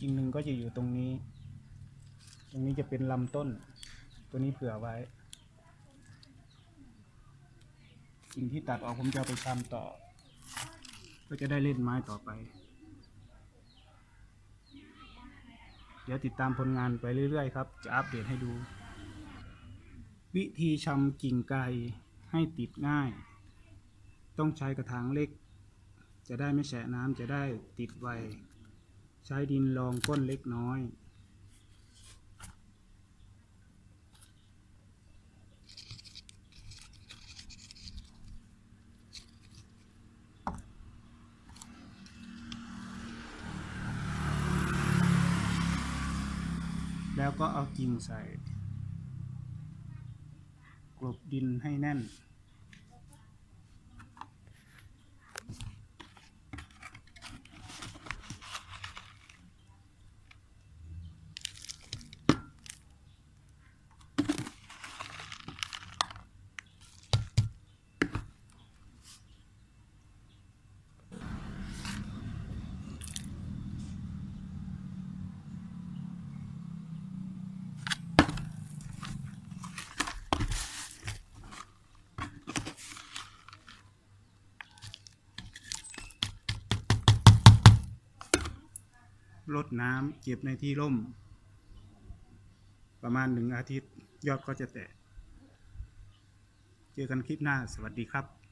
กิ่งหนึ่งก็จะอยู่ตรงนี้ ตรงนี้จะเป็นลำต้น ตัวนี้เผื่อไว้ สิ่งที่ตัดออกผมจะไปทำต่อ ก็จะได้เล่นไม้ต่อไป เดี๋ยวติดตามผลงานไปเรื่อยๆครับ จะอัปเดตให้ดู วิธีชำกิ่งไกให้ติดง่าย ต้องใช้กระถางเล็ก จะได้ไม่แฉะน้ำจะได้ติดไว ใช้ดินรองก้นเล็กน้อย แล้วก็เอากิ่งใส่ กลบดินให้แน่น ลดน้ำเก็บในที่ร่ม ประมาณหนึ่งอาทิตย์ยอดก็จะแตก เจอกันคลิปหน้าสวัสดีครับ